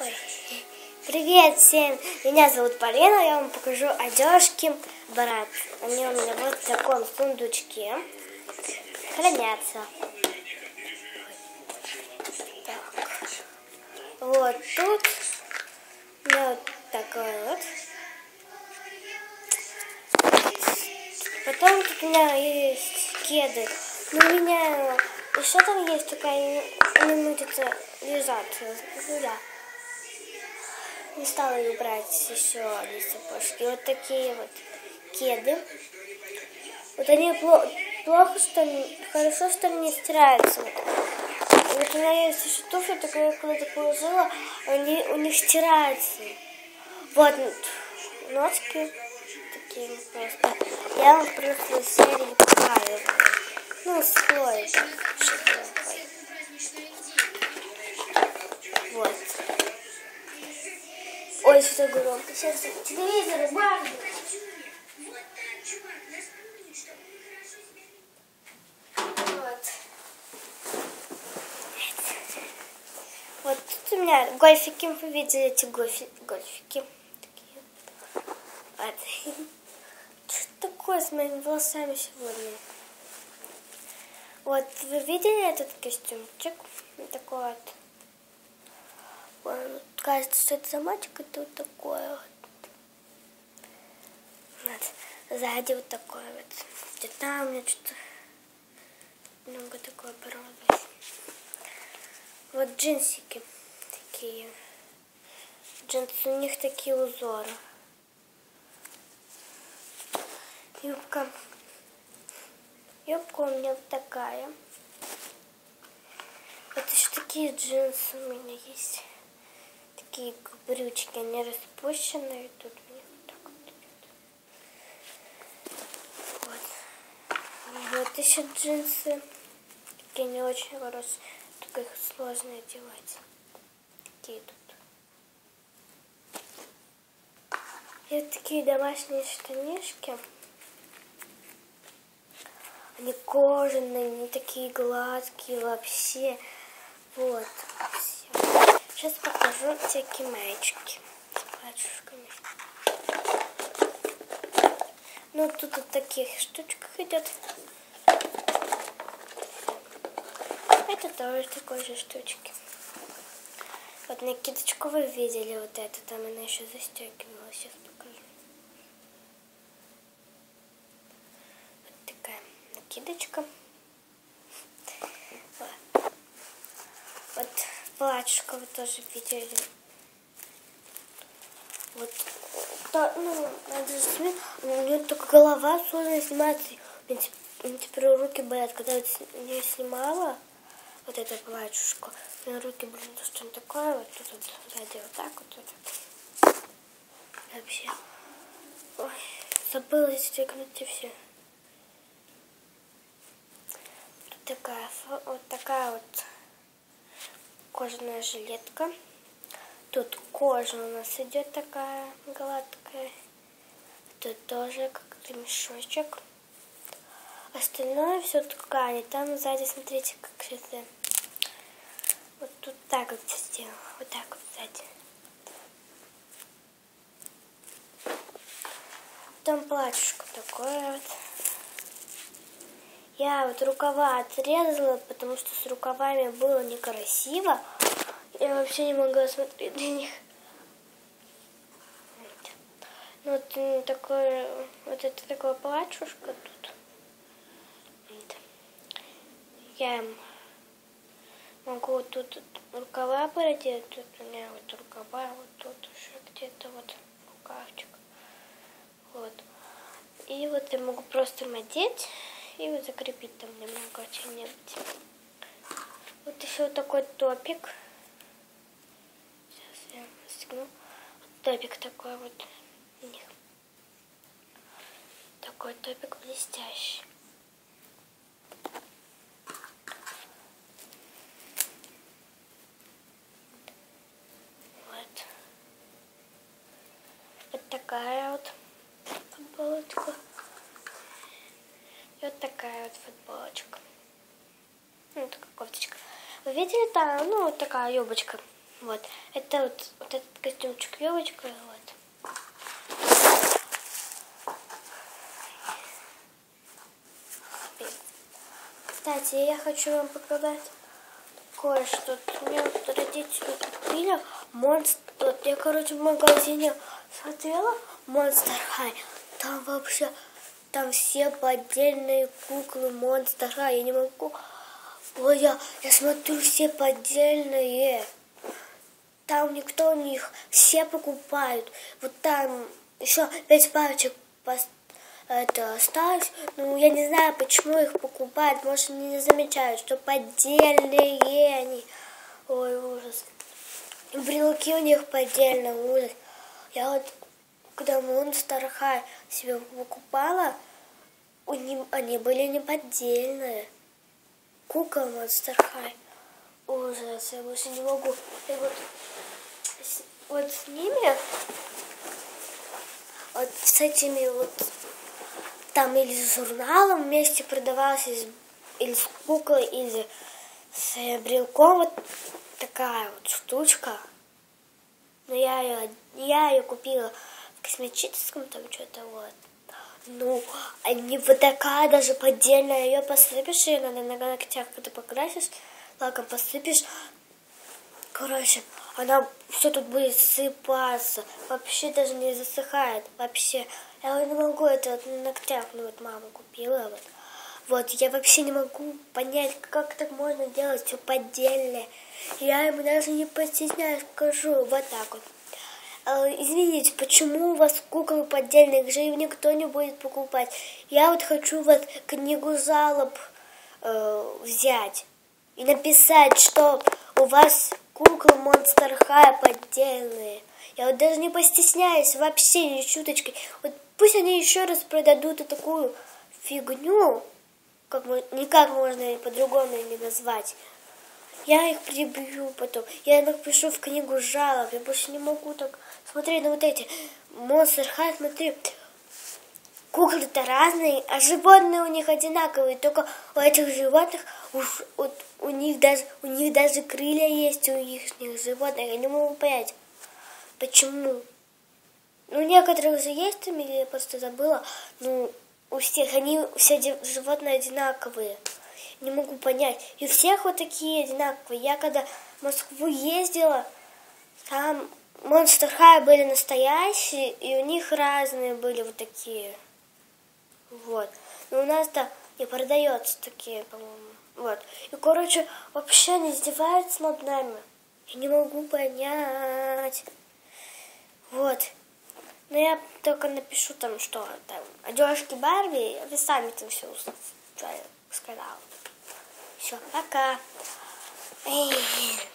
Ой. Привет всем! Меня зовут Полина, я вам покажу одежки брат. Они у меня вот в таком сундучке хранятся. Так. Вот тут у меня вот такой вот. Потом тут у меня есть кеды. Но у меня еще там есть такая, будет лежать. Ну. Не стала ее брать еще одни сапожки. Вот такие вот кеды. Вот они плохо, плохо что хорошо, что они не стираются. Вот. вот у меня есть еще туфли, я куда-то положила, они у них стираются. Вот носки такие просто. Я вам просто серии показываю. Ну, слой. Вот. Ой, что громко. Сейчас телевизор, бабушка. Вот. Вот тут у меня гольфики, вы видели эти гольфи, гольфики. Такие. Вот. Что такое с моими волосами сегодня? Вот, вы видели этот костюмчик? Такой вот. Вот, кажется, что это замочек, это вот такое вот. вот. Сзади вот такой вот. И там у меня что-то много такое порвалось. Вот джинсики такие. Джинсы, у них такие узоры. Юбка. Юбка у меня вот такая. Вот еще такие джинсы у меня есть. Такие брючки, они распущенные. Тут вот вот. Вот. Еще джинсы. Такие не очень хорошие. Только их сложно одевать. Такие тут. И вот такие домашние штанишки. Они кожаные, они такие гладкие вообще. Вот. Сейчас покажу всякие маечки с платьюшками. Ну, тут вот таких штучках идет. Это тоже такой же штучки. Вот накидочку вы видели вот эту, там она еще застегивала. Сейчас покажу. Вот такая накидочка. Вот, вот платьишко вы тоже видели. Вот, то, ну, надо снять. У нее только голова сложно снимается. Мне теперь руки болят. Когда я снимала, вот это платьюшко, у меня руки, блин, то что такое, вот тут вот сзади вот так вот, вот. Вообще. Ой, забыла застегнуть и все. Тут такая, вот такая вот кожаная жилетка. Тут кожа у нас идет такая гладкая. Тут тоже как-то мешочек. Остальное все ткани. Там сзади, смотрите, как это. Вот тут так вот сделала. Вот так вот сзади. Там платьишко такое вот. Я вот рукава отрезала, потому что с рукавами было некрасиво. Я вообще не могла смотреть на них. Ну, вот такое, вот это такое платьюшко тут. Я могу вот тут рукава продеть, тут у меня вот рукава, вот тут еще где-то вот рукавчик. Вот. И вот я могу просто надеть и закрепить там немного чем-нибудь. Вот еще вот такой топик. Сейчас я стегну. Топик такой вот у них. Такой топик блестящий. Вот. Вот такая вот футболочка. И вот такая вот футболочка. Ну, такая кофточка. Вы видели там, ну, вот такая юбочка Вот. Это вот, вот этот костюмчик елочка. Вот. Кстати, я хочу вам показать кое-что. Мне вот родители купили монстр. Я, короче, в магазине смотрела Monster High. Там вообще, там все поддельные куклы High. Я не могу... Ой, я, я смотрю, все поддельные. Там никто у них, все покупают. Вот там еще пять пачек это осталось. Ну, я не знаю, почему их покупают. Может, они не замечают, что поддельные они. Ой, ужас. Брелки у них поддельные, ужас. Я вот, когда Monster High себе покупала, у них, они были не поддельные. Кукол Monster High. Ужас, я больше не могу. И вот, с, вот с ними, вот с этими вот там или с журналом вместе продавался, или с куклой, или с брелком. Вот такая вот штучка. Но я ее, я ее купила косметическом там что-то вот. Ну, они вот такая даже поддельная. Ее посыпешь, ее надо на ногтях, когда покрасишь, лаком посыпешь. Короче, она все тут будет сыпаться. Вообще даже не засыхает. Вообще. Я не могу это вот на ногтях, ну вот мама купила. Вот. вот, я вообще не могу понять, как так можно делать все поддельное. Я ему даже не постесняюсь, скажу вот так вот. А, извините, почему у вас куклы поддельные, их же никто не будет покупать. Я вот хочу вот книгу жалоб э, взять и написать, что у вас куклы Monster High поддельные. Я вот даже не постесняюсь вообще ни шуточкой. Вот пусть они еще раз продадут и такую фигню, как никак можно по-другому не назвать. Я их прибью потом. Я напишу в книгу жалоб. Я больше не могу так смотреть на вот эти Monster High. Смотри, куклы-то разные, а животные у них одинаковые. Только у этих животных уж, вот, у них даже у них даже крылья есть у их животных. Я не могу понять. Почему? Ну, некоторых же есть, или я просто забыла. Ну, у всех они все животные одинаковые. Не могу понять. И у всех вот такие одинаковые. Я когда в Москву ездила, там Monster High были настоящие, и у них разные были вот такие. Вот. Но у нас-то не продается такие, по-моему. Вот. И, короче, вообще не издеваются над нами. Я не могу понять. Вот. Но я только напишу там, что там, одежки Барби, вы сами там все сказал. Все, пока. Эй.